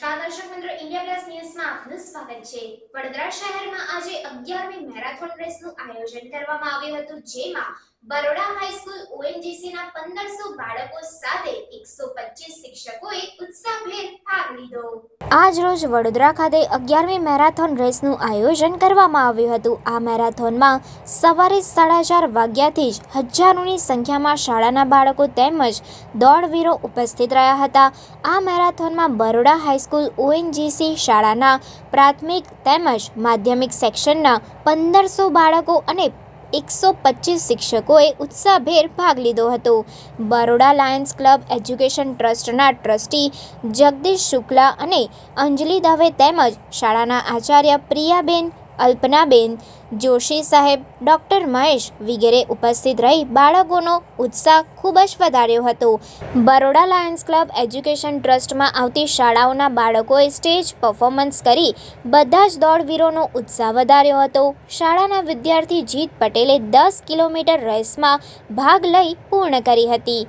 દર્શક મિત્રો India plus ન્યૂઝમાં આપનું સ્વાગત છે. વડોદરા શહેરમાં આજે અગિયારમી મેરેથોન રેસનું આયોજન કરવામાં આવ્યું હતું, જેમાં બરોડા હાઈસ્કૂલ ઓએનજીસી ના પંદરસો બાળકો સાથે એકસો પચીસ શિક્ષકોએ ઉત્સાહભેર ભાગ લીધો. આજ રોજ વડોદરા ખાતે અગિયારમી મેરાથોન રેસનું આયોજન કરવામાં આવ્યું હતું. આ મેરાથોનમાં સવારે સાડા ચાર વાગ્યાથી જ હજારોની સંખ્યામાં શાળાના બાળકો તેમજ દોડવીરો ઉપસ્થિત રહ્યા હતા. આ મેરાથોનમાં બરોડા હાઈસ્કૂલ ઓએનજીસી શાળાના પ્રાથમિક તેમજ માધ્યમિક સેક્શનના પંદરસો બાળકો અને એકસો પચીસ શિક્ષકોએ ઉત્સાહભેર ભાગ લીધો હતો. બરોડા લાયન્સ ક્લબ, એજ્યુકેશન ટ્રસ્ટના ટ્રસ્ટી જગદીશ શુક્લા અને અંજલિ દવે તેમજ શાળાના આચાર્ય પ્રિયાબેન અલ્પનાબેન, જોશી સાહેબ, ડૉક્ટર મહેશ વગેરે ઉપસ્થિત રહી બાળકોનો ઉત્સાહ ખૂબ જ વધાર્યો હતો. બરોડા લાયન્સ ક્લબ એજ્યુકેશન ટ્રસ્ટમાં આવતી શાળાઓના બાળકોએ સ્ટેજ પરફોર્મન્સ કરી બધા જ દોડવીરોનો ઉત્સાહ વધાર્યો હતો. શાળાના વિદ્યાર્થી જીત પટેલે દસ કિલોમીટર રેસમાં ભાગ લઈ પૂર્ણ કરી હતી.